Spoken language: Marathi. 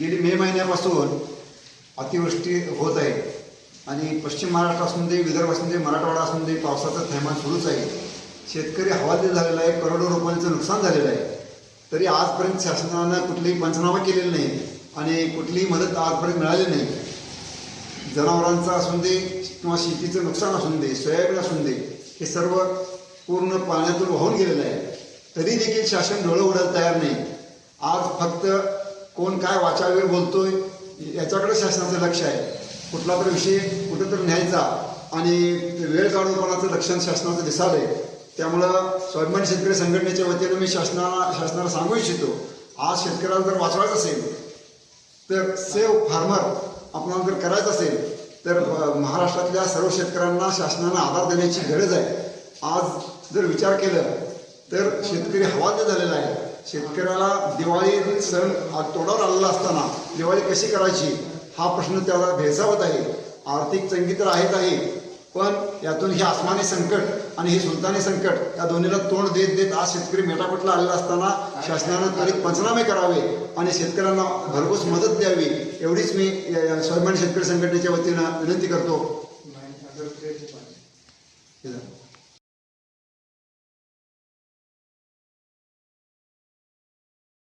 गेली मे महिन्यापासून अतिवृष्टी होत आहे. आणि पश्चिम महाराष्ट्र असून दे विदर्भ असून दे मराठवाडा असून दे पावसाचा थैमान सुरूच आहे. शेतकरी हवालदिल झालेला आहे करोडो रुपयांचं नुकसान झालेलं आहे. तरी आजपर्यंत शासनानं कुठलीही पंचनामा केलेला नाही आणि कुठलीही मदत आजपर्यंत मिळाली नाही. जनावरांचं असून दे किंवा शेतीचं नुकसान असून दे सोयाबीन असून दे हे सर्व पूर्ण पाण्यातून वाहून गेलेलं आहे. तरी देखील शासन डोळं उडायला तयार नाही. आज फक्त कोण काय वाचावेर बोलतोय याच्याकडे शासनाचं लक्ष आहे. कुठला तरी विषय कुठेतरी न्यायचा आणि वेळ काढूनपणाचं लक्षण शासनाचं दिसालंय त्यामुळं स्वाभिमानी शेतकरी संघटनेच्या वतीनं मी शासनाला शासनाला सांगू इच्छितो आज शेतकऱ्याला जर वाचवायचं असेल तर सेव फार्मर आपण जर करायचं असेल तर महाराष्ट्रातल्या सर्व शेतकऱ्यांना शासनानं आधार देण्याची गरज आहे. आज जर विचार केलं तर शेतकरी हवालदिल झालेला आहे. शेतकऱ्याला दिवाळी सण तोडावर आलेला असताना दिवाळी कशी करायची हा प्रश्न त्याला भेसावत आहे. आर्थिक चंगी तर आहेच आहे पण यातून हे आसमानी संकट आणि हे सुलतानी संकट या दोन्हीला तोंड देत देत आज शेतकरी मेटापटला आलेला असताना शासनानं त्वरित पंचनामे करावे आणि शेतकऱ्यांना भरघोस मदत द्यावी एवढीच मी स्वाभिमानी शेतकरी संघटनेच्या वतीनं विनंती करतो.